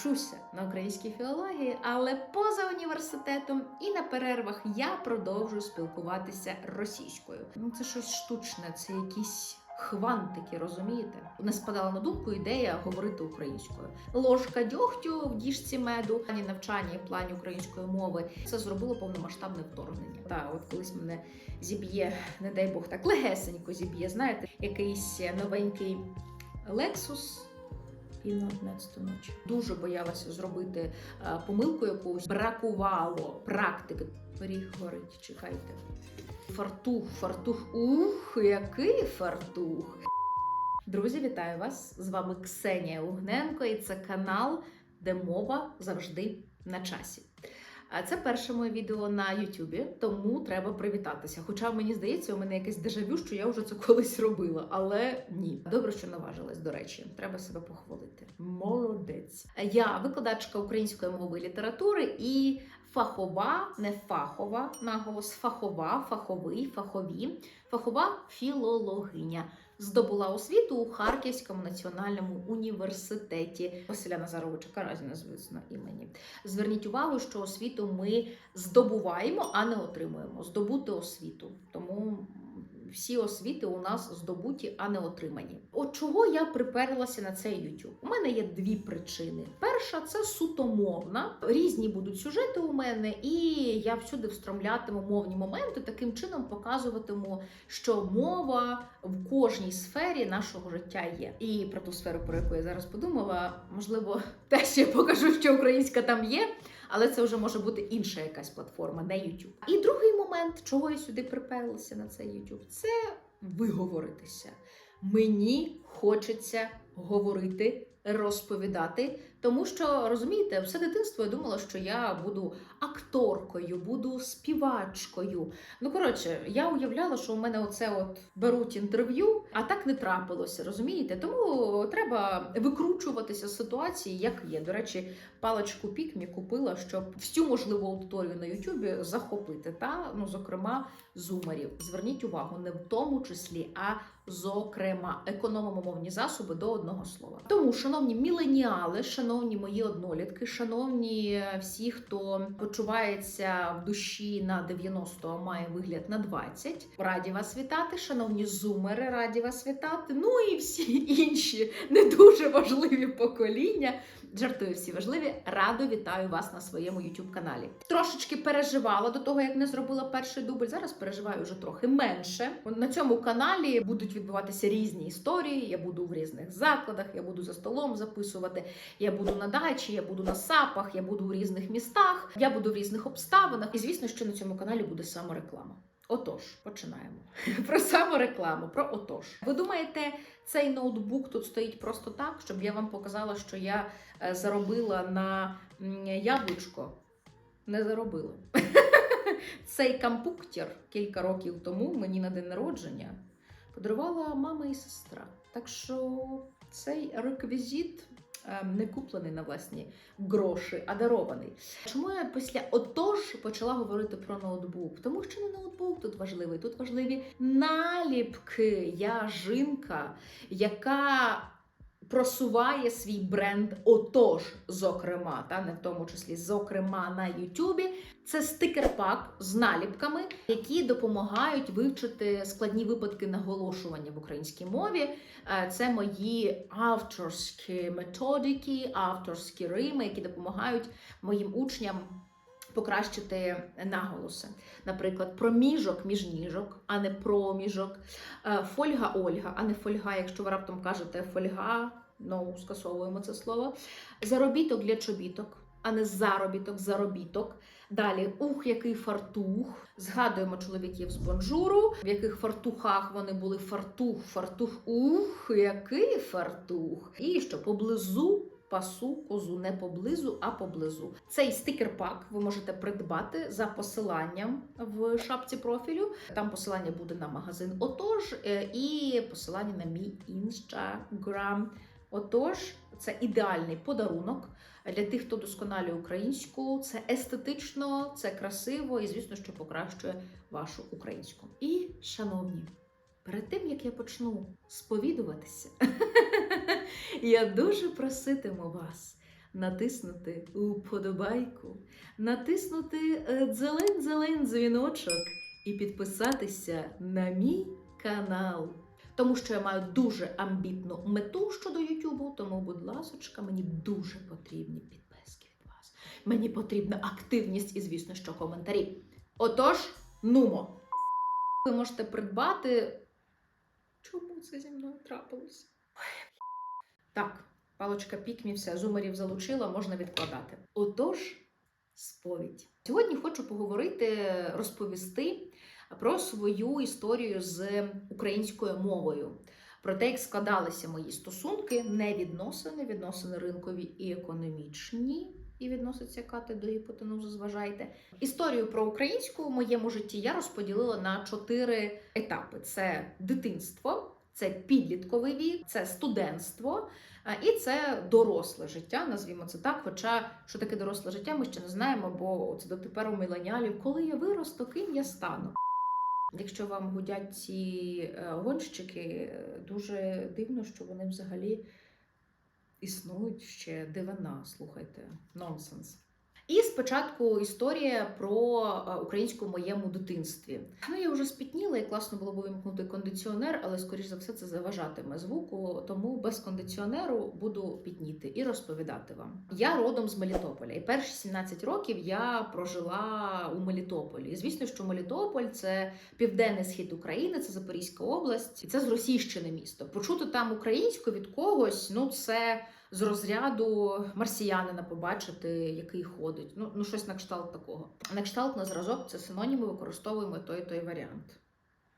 вчуся на українській філології, але поза університетом і на перервах я продовжую спілкуватися російською. Ну це щось штучне, це якісь. Хвантики, розумієте? Не спадала на думку ідея говорити українською. Ложка дьогтю в діжці меду, ані навчання і плані української мови. Це зробило повномасштабне вторгнення. Та от колись мене зіб'є, не дай Бог, так легесенько зіб'є. Знаєте, якийсь новенький Lexus. І на 11 ночі дуже боялася зробити е, помилку якусь. Бракувало практики. Пиріг горить, чекайте. Фартух, фартух. Ух, який фартух! Друзі, вітаю вас! З вами Ксенія Угненко, і це канал, де мова завжди на часі. Це перше моє відео на Ютубі, тому треба привітатися. Хоча мені здається, у мене якесь дежавю, що я вже це колись робила, але ні. Добре, що наважилась, до речі, треба себе похвалити. Молодець. Я викладачка української мови і літератури і фахова, не фахова, наголос, фахова, фаховий, фахові, фахова філологиня. Здобула освіту у Харківському національному університеті Василя Назаровича Каразіна, звісно, імені. Зверніть увагу, що освіту ми здобуваємо, а не отримуємо. Здобути освіту. Тому всі освіти у нас здобуті, а не отримані. От чого я приперлася на цей YouTube? У мене є дві причини. Перша це суто мовна. Різні будуть сюжети у мене, і я всюди встромлятиму мовні моменти, таким чином показуватиму, що мова в кожній сфері нашого життя є. І про ту сферу, про яку я зараз подумала, можливо, теж я покажу, що українська там є. Але це вже може бути інша якась платформа, не YouTube. І другий момент, чого я сюди приперлася на цей YouTube, це виговоритися. Мені хочеться говорити, розповідати, тому що розумієте, все дитинство я думала, що я буду акторкою, буду співачкою. Ну коротше, я уявляла, що у мене оце от беруть інтерв'ю, а так не трапилося, розумієте? Тому треба викручуватися з ситуації, як є. До речі, паличку пікмі купила, щоб всю можливу аудиторію на Ютубі захопити. Та ну, зокрема, зумерів. Зверніть увагу, не в тому числі, а зокрема, економимо мовні засоби до одного слова. Тому, шановні міленіали, шановні мої однолітки, шановні всі, хто почувається в душі на 90, а має вигляд на 20, раді вас вітати, шановні зумери, раді вас вітати. Ну і всі інші не дуже важливі покоління. Жартую всі важливі. Радо вітаю вас на своєму youtube каналі. Трошечки переживала до того, як не зробила перший дубль. Зараз переживаю вже трохи менше. На цьому каналі будуть відбуватися різні історії. Я буду в різних закладах, я буду за столом записувати. Я буду на дачі, я буду на сапах, я буду у різних містах, я буду в різних обставинах. І звісно, що на цьому каналі буде самореклама. Отож, починаємо про саморекламу, про отож. Ви думаєте, цей ноутбук тут стоїть просто так, щоб я вам показала, що я е, заробила на яблучко? Не заробила. Цей компуктер кілька років тому мені на день народження подарувала мама і сестра. Так що цей реквізит не куплений на власні гроші, а дарований. Чому я після отож почала говорити про ноутбук? Тому що не ноутбук тут важливий, тут важливі наліпки. Я жінка, яка просуває свій бренд отож, зокрема, та не в тому числі, зокрема на Ютубі. Це стикер-пак з наліпками, які допомагають вивчити складні випадки наголошування в українській мові. Е, Це мої авторські методики, авторські рими, які допомагають моїм учням покращити наголоси. Наприклад, проміжок між ніжок, а не проміжок. Е, Фольга Ольга, а не фольга, якщо ви раптом кажете фольга, ну скасовуємо це слово. Заробіток для чобіток, а не заробіток, заробіток. Далі, ух, який фартух. Згадуємо чоловіків з бонжуру, в яких фартухах вони були фартух, фартух, ух, який фартух. І що поблизу пасу козу не поблизу, а поблизу. Цей стикер-пак ви можете придбати за посиланням в шапці профілю. Там посилання буде на магазин. Отож, е, і посилання на мій інстаграм. Отож, це ідеальний подарунок для тих, хто досконалює українську. Це естетично, це красиво і, звісно, що покращує вашу українську. І, шановні, перед тим як я почну сповідуватися, я дуже проситиму вас натиснути уподобайку, натиснути е, дзелень-зелень дзвіночок і підписатися на мій канал. Тому що я маю дуже амбітну мету щодо Ютубу, тому, будь ласочка, мені дуже потрібні підписки від вас. Мені потрібна активність і, звісно, що коментарі. Отож, нумо! Ви можете придбати. Чому це зі мною трапилося? Так, палочка пікмі, все, зумерів залучила, можна відкладати. Отож, сповідь. Сьогодні хочу поговорити, розповісти про свою історію з українською мовою. Про те, як складалися мої стосунки, не відносини, відносини ринкові і економічні, і відноситься Кати до гіпотенузу, зважайте. Історію про українську в моєму житті я розподілила на чотири етапи: це дитинство, це підлітковий вік, це студентство. І це доросле життя, назвімо це так. Хоча що таке доросле життя, ми ще не знаємо, бо це дотепер у міленіалів, коли я виросту, ким я стану. Якщо вам гудять ці е, гонщики, дуже дивно, що вони взагалі існують ще дивина, слухайте, нонсенс. І спочатку історія про е, українську моєму дитинстві. Ну, я вже спітніла і класно було б вимкнути кондиціонер, але скоріш за все це заважатиме звуку, тому без кондиціонеру буду пітніти і розповідати вам. Я родом з Мелітополя, і перші 17 років я прожила у Мелітополі. І звісно, що Мелітополь це південний схід України, це Запорізька область, і це зросійщене місто. Почути там українську від когось, ну це з розряду марсіянина побачити, який ходить. Ну, ну щось на кшталт такого. На кшталт на зразок це синоніми використовуємо той той варіант.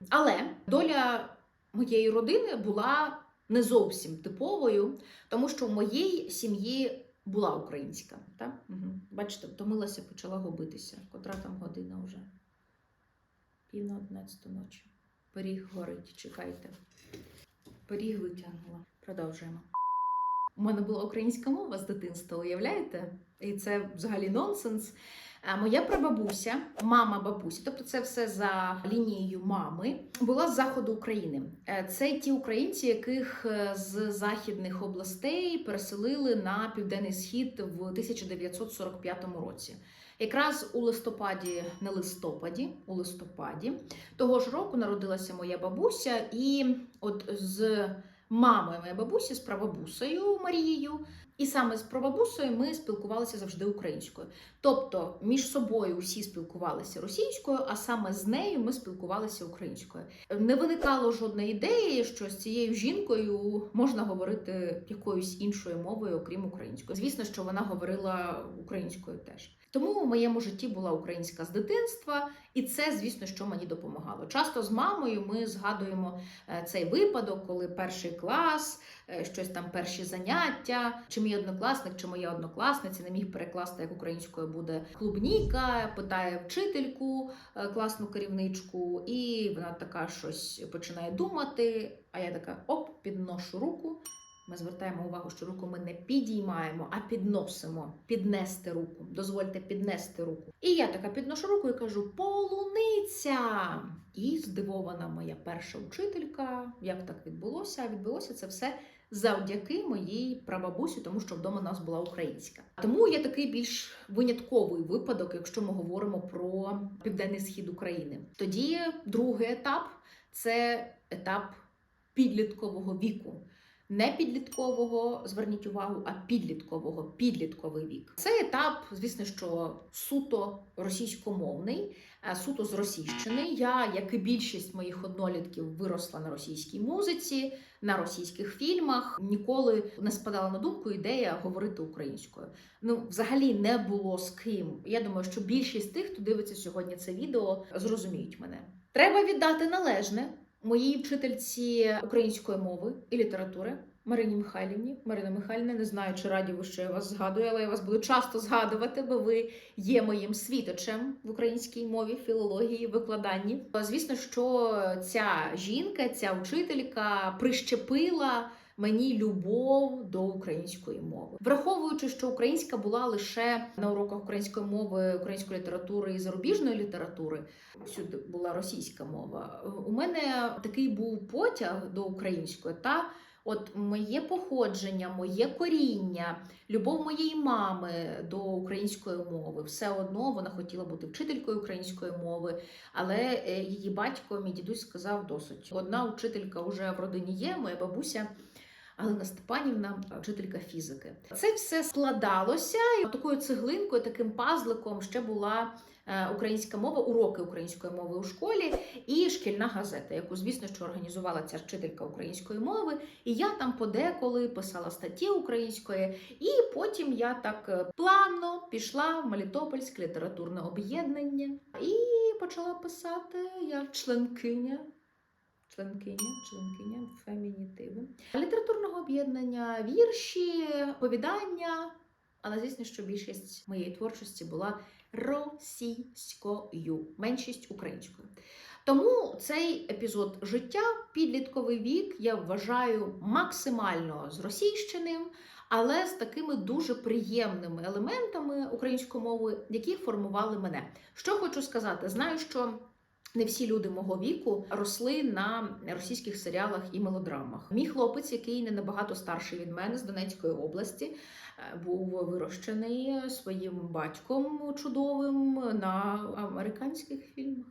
Але доля моєї родини була не зовсім типовою, тому що в моїй сім'ї була українська. Так? Угу. Бачите, втомилася, почала губитися. Котра там година вже? Пів на одинадцяту ночі. Пиріг горить, чекайте. Пиріг витягнула. Продовжуємо. У мене була українська мова з дитинства, уявляєте? І це взагалі нонсенс. Моя прабабуся, мама бабусі, тобто це все за лінією мами, була з заходу України. Е, Це ті українці, яких е, з західних областей переселили на південний схід в 1945 році. Якраз у листопаді, не листопаді, у листопаді того ж року народилася моя бабуся, і от з мамою моєї бабусі, з прабабусею Марією. І саме з прабабусею ми спілкувалися завжди українською. Тобто між собою всі спілкувалися російською, а саме з нею ми спілкувалися українською. Не виникало жодної ідеї, що з цією жінкою можна говорити якоюсь іншою мовою, окрім української. Звісно, що вона говорила українською теж. Тому в моєму житті була українська з дитинства, і це, звісно, що мені допомагало. Часто з мамою ми згадуємо е, цей випадок, коли перший клас, щось там перші заняття, чи мій однокласник, чи моя однокласниця не міг перекласти, як українською буде клубніка, питає вчительку, е, класну керівничку, і вона така щось починає думати. А я така оп, підношу руку. Ми звертаємо увагу, що руку ми не підіймаємо, а підносимо. Піднести руку. Дозвольте піднести руку. І я така підношу руку і кажу: полуниця! І здивована моя перша вчителька. Як так відбулося? Відбулося це все завдяки моїй прабабусі, тому що вдома у нас була українська. Тому є такий більш винятковий випадок, якщо ми говоримо про південний схід України. Тоді другий етап це етап підліткового віку. Не підліткового, зверніть увагу, а підліткового, підлітковий вік. Це етап, звісно, що суто російськомовний, е, суто зросійщений. Я, як і більшість моїх однолітків, виросла на російській музиці, на російських фільмах. Ніколи не спадала на думку ідея говорити українською. Ну, взагалі не було з ким. Я думаю, що більшість тих, хто дивиться сьогодні це відео, зрозуміють мене. Треба віддати належне моїй вчительці української мови і літератури Марині Михайлівні. Марина Михайлівна, не знаю, чи раді ви, що я вас згадую, але я вас буду часто згадувати, бо ви є моїм світочем в українській мові, філології, викладанні. Звісно, що ця жінка, ця вчителька прищепила. Мені любов до української мови, враховуючи, що українська була лише на уроках української мови, української літератури і зарубіжної літератури, всюди була російська мова. У мене такий був потяг до української та От моє походження, моє коріння, любов моєї мами до української мови, все одно вона хотіла бути вчителькою української мови, але е, її батько, мій дідусь, сказав досить. Одна вчителька вже в родині є, моя бабуся. Галина Степанівна, вчителька фізики. Це все складалося і такою цеглинкою, таким пазликом ще була е, українська мова, уроки української мови у школі і шкільна газета, яку, звісно, що організувала ця вчителька української мови. І я там подеколи писала статті української, і потім я так е, плавно пішла в Мелітопольське літературне об'єднання і почала писати як членкиня. Членкиня, членкиня, фемінітиви. Літературного об'єднання, вірші, повідання. Але звісно, що більшість моєї творчості була російською, меншість українською. Тому цей епізод життя, підлітковий вік, я вважаю максимально зросійщеним, але з такими дуже приємними елементами української мови, які формували мене. Що хочу сказати, знаю, що. Не всі люди мого віку росли на російських серіалах і мелодрамах. Мій хлопець, який не набагато старший від мене з Донецької області, е, був вирощений своїм батьком чудовим на американських фільмах.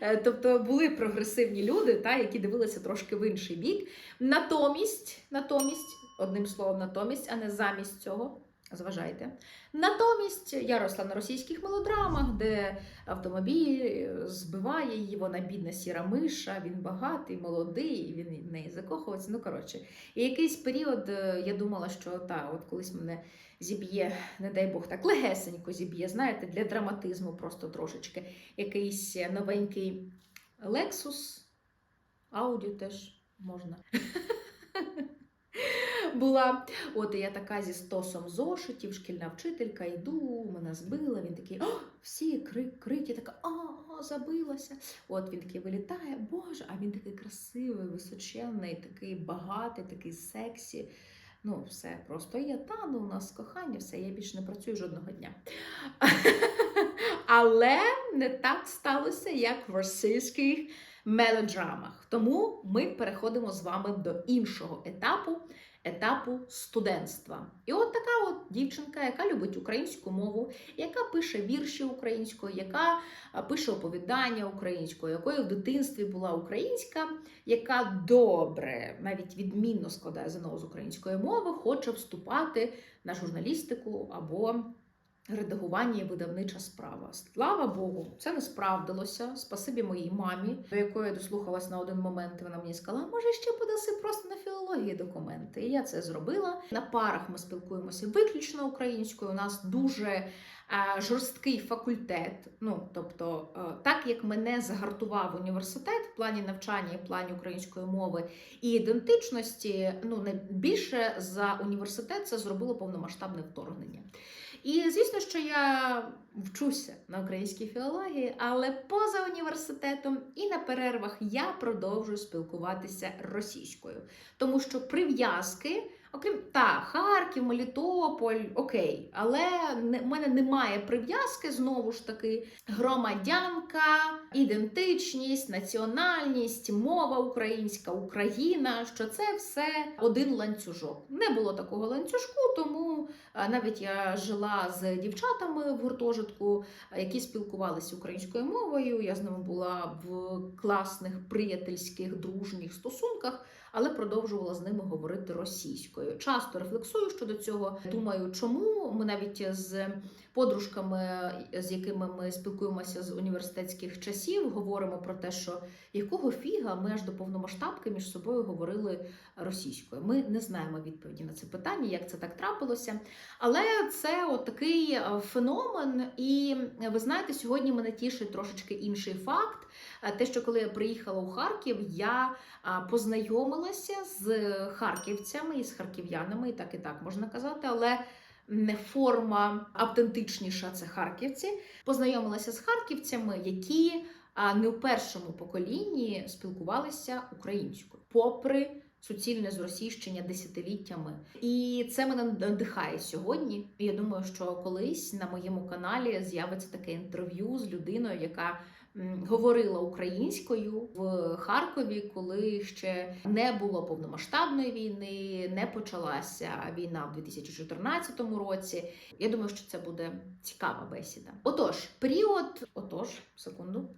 Е, Тобто були прогресивні люди, та, які дивилися трошки в інший бік. Натомість, натомість, одним словом, натомість, а не замість цього. Зважайте. Натомість я росла на російських мелодрамах, де автомобіль збиває її, вона бідна сіра миша, він багатий, молодий, він в неї закохується. Ну, коротше. І якийсь період е, я думала, що та, от колись мене зіб'є, не дай Бог, так легесенько зіб'є, знаєте, для драматизму просто трошечки. Якийсь новенький Lexus, Audi теж можна. Була, от і я така зі стосом зошитів, шкільна вчителька, йду, мене збила. Він такий, о, всі крик, крик, я така, а, забилася. От він такий вилітає, Боже, а він такий красивий, височенний, такий багатий, такий сексі. Ну, все, просто я тану, у нас кохання, все, я більше не працюю жодного дня. Але не так сталося, як в російських мелодрамах. Тому ми переходимо з вами до іншого етапу етапу студентства. І от така от дівчинка, яка любить українську мову, яка пише вірші українською, яка пише оповідання українською, якою в дитинстві була українська, яка добре, навіть відмінно складає ЗНО з української мови, хоче вступати на журналістику або. Редагування і видавнича справа. Слава Богу, це не справдилося. Спасибі моїй мамі, до якої я дослухалась на один момент. Вона мені сказала, може ще подаси просто на філології документи. І я це зробила. На парах ми спілкуємося виключно українською. У нас дуже жорсткий факультет. Ну тобто, е, так як мене загартував університет в плані навчання, і в плані української мови і ідентичності, ну не більше за університет це зробило повномасштабне вторгнення. І звісно, що я вчуся на українській філології, але поза університетом і на перервах я продовжую спілкуватися російською, тому що прив'язки, окрім та Харків, Мелітополь, окей, але не, в мене немає прив'язки знову ж таки громадянка, ідентичність, національність, мова українська, Україна. Що це все один ланцюжок. Не було такого ланцюжку, тому навіть я жила з дівчатами в гуртожитку, які спілкувалися українською мовою. Я з ними була в класних приятельських дружніх стосунках, але продовжувала з ними говорити російською. Часто рефлексую щодо цього. Думаю, чому ми навіть з подружками, з якими ми спілкуємося з університетських часів, говоримо про те, що якого фіга ми аж до повномасштабки між собою говорили російською. Ми не знаємо відповіді на це питання, як це так трапилося. Але це от такий е, феномен, і ви знаєте, сьогодні мене тішить трошечки інший факт. Е, Те, що коли я приїхала у Харків, я познайомилася з харківцями і з харків'янами, і так і так можна казати, але не форма автентичніша це харківці. Познайомилася з харківцями, які не в першому поколінні спілкувалися українською, попри суцільне зросійщення десятиліттями. І це мене надихає сьогодні. Я думаю, що колись на моєму каналі з'явиться таке інтерв'ю з людиною, яка говорила українською в Харкові, коли ще не було повномасштабної війни, не почалася війна в 2014 році. Я думаю, що це буде цікава бесіда. Отож, період, отож, секунду.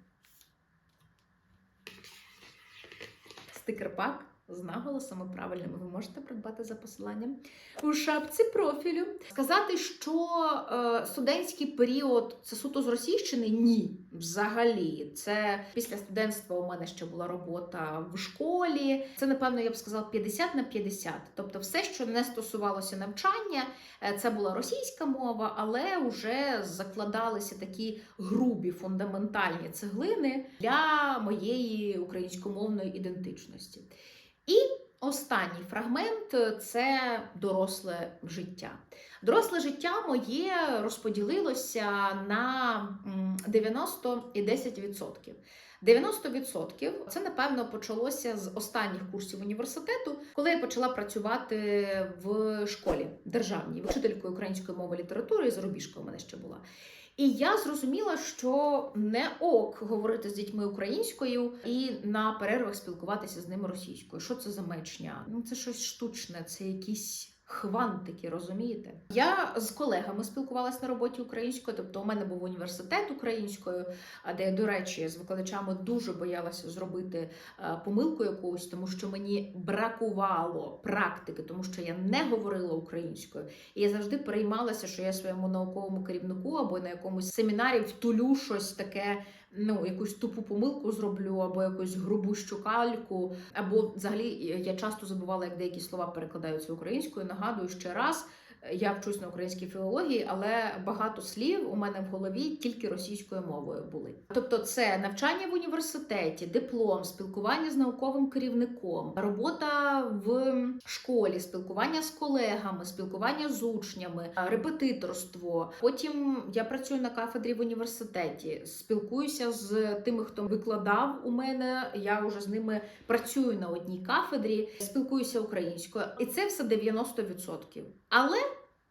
Стикер-пак з наголосами правильними ви можете придбати за посиланням у шапці профілю. Сказати, що е, студентський період це суто з Російщини? Ні, взагалі. Це після студентства у мене ще була робота в школі. Це, напевно, я б сказала 50 на 50. Тобто, все, що не стосувалося навчання, е, це була російська мова, але вже закладалися такі грубі фундаментальні цеглини для моєї українськомовної ідентичності. І останній фрагмент це доросле життя. Доросле життя моє розподілилося на м, 90 і 10%. 90% це напевно почалося з останніх курсів університету, коли я почала працювати в школі державній, вчителькою української мови літератури і зарубіжка у мене ще була. І я зрозуміла, що не ок говорити з дітьми українською і на перервах спілкуватися з ними російською. Що це за мечня? Ну це щось штучне, це якісь. Хвантики, розумієте? Я з колегами спілкувалася на роботі українською, тобто у мене був університет українською, а де до речі, з викладачами дуже боялася зробити е, помилку якусь, тому що мені бракувало практики, тому що я не говорила українською. І я завжди переймалася, що я своєму науковому керівнику або на якомусь семінарі втулю щось таке. Ну, якусь тупу помилку зроблю, або якусь грубу щукальку, або взагалі я часто забувала, як деякі слова перекладаються українською. Нагадую ще раз. Я вчусь на українській філології, але багато слів у мене в голові тільки російською мовою були. Тобто, це навчання в університеті, диплом, спілкування з науковим керівником, робота в школі, спілкування з колегами, спілкування з учнями, репетиторство. Потім я працюю на кафедрі в університеті, спілкуюся з тими, хто викладав у мене. Я вже з ними працюю на одній кафедрі, спілкуюся українською, і це все 90%. Але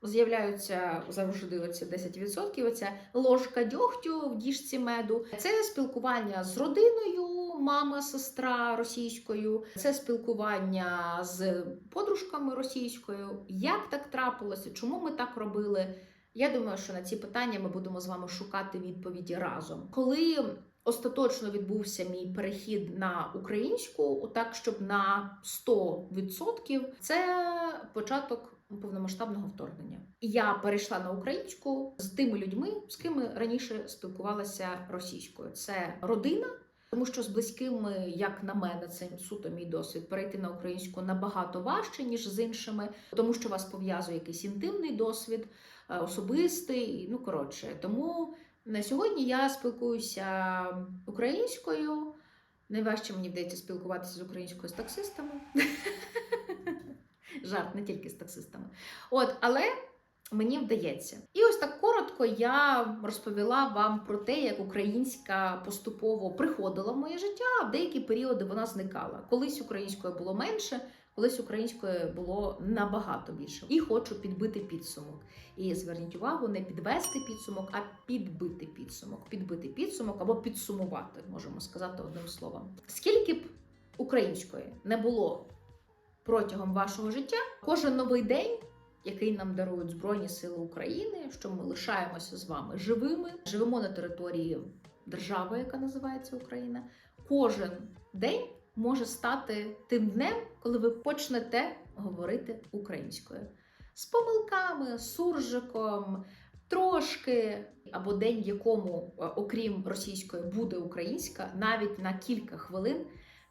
З'являються завжди оці 10%, оця ложка дьогтю в діжці меду. Це спілкування з родиною, мама, сестра російською, це спілкування з подружками російською. Як так трапилося? Чому ми так робили? Я думаю, що на ці питання ми будемо з вами шукати відповіді разом. Коли остаточно відбувся мій перехід на українську, так щоб на 100%, це початок повномасштабного вторгнення. Я перейшла на українську з тими людьми, з ким раніше спілкувалася російською. Це родина. Тому що з близькими, як на мене, це суто мій досвід. Перейти на українську набагато важче, ніж з іншими, тому що вас пов'язує якийсь інтимний досвід, е, особистий. Ну коротше, тому на сьогодні я спілкуюся українською. Найважче мені вдається спілкуватися з українською з таксистами. Жарт не тільки з таксистами. От, але мені вдається. І ось так коротко я розповіла вам про те, як українська поступово приходила в моє життя, а в деякі періоди вона зникала. Колись українською було менше, колись українською було набагато більше. І хочу підбити підсумок. І зверніть увагу, не підвести підсумок, а підбити підсумок. Підбити підсумок або підсумувати, можемо сказати одним словом. Скільки б української не було протягом вашого життя, кожен новий день. Який нам дарують Збройні Сили України, що ми лишаємося з вами живими, живемо на території держави, яка називається Україна. Кожен день може стати тим днем, коли ви почнете говорити українською з помилками, суржиком, трошки, або день, в якому, е, окрім російської, буде українська, навіть на кілька хвилин.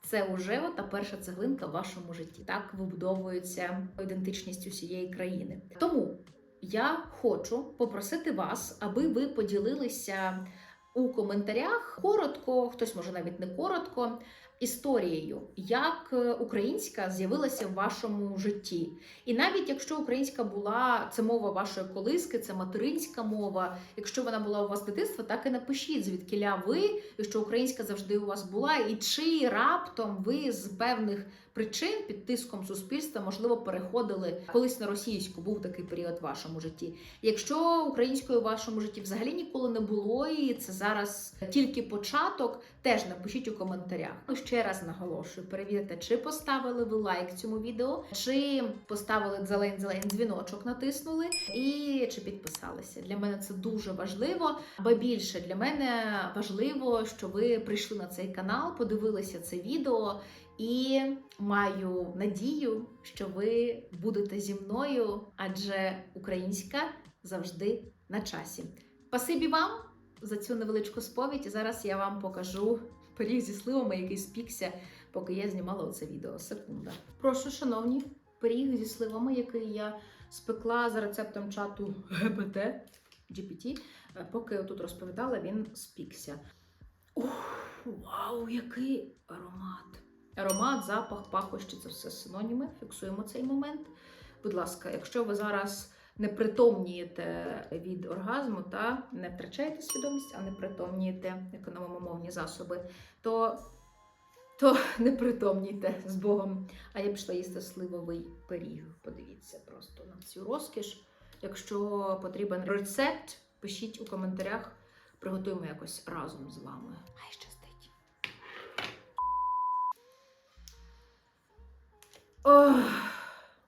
Це вже та перша цеглинка в вашому житті. Так вибудовується ідентичність усієї країни. Тому я хочу попросити вас, аби ви поділилися у коментарях коротко, хтось може навіть не коротко, історією, як е, українська з'явилася в вашому житті. І навіть якщо українська була це мова вашої колиски, це материнська мова. Якщо вона була у вас дитинства, так і напишіть, звідкиля ви, і що українська завжди у вас була, і чи раптом ви з певних причин під тиском суспільства можливо переходили колись на російську. Був такий період в вашому житті. Якщо української у вашому житті взагалі ніколи не було, і це зараз тільки початок, теж напишіть у коментарях. Ну, ще раз наголошую, перевірте, чи поставили ви лайк цьому відео, чи поставили зелень зелень дзвіночок, натиснули, і чи підписалися. Для мене це дуже важливо. Аби більше для мене важливо, що ви прийшли на цей канал, подивилися це відео. І маю надію, що ви будете зі мною, адже українська завжди на часі. Спасибі вам за цю невеличку сповідь. Зараз я вам покажу пиріг зі сливами, який спікся, поки я знімала оце відео. Секунда. Прошу, шановні, пиріг зі сливами, який я спекла за рецептом чату ГПТ GPT. Е, Поки я тут розповідала, він спікся. Ух, вау, який аромат! Аромат, запах, пахощі це все синоніми. Фіксуємо цей момент. Будь ласка, якщо ви зараз не притомнієте від оргазму та не втрачаєте свідомість, а не притомнієте економимо мовні засоби, то, то не притомнійте з Богом. А я пішла їсти сливовий пиріг. Подивіться просто на цю розкіш. Якщо потрібен рецепт, пишіть у коментарях. Приготуємо якось разом з вами. Хай щастить. Oh.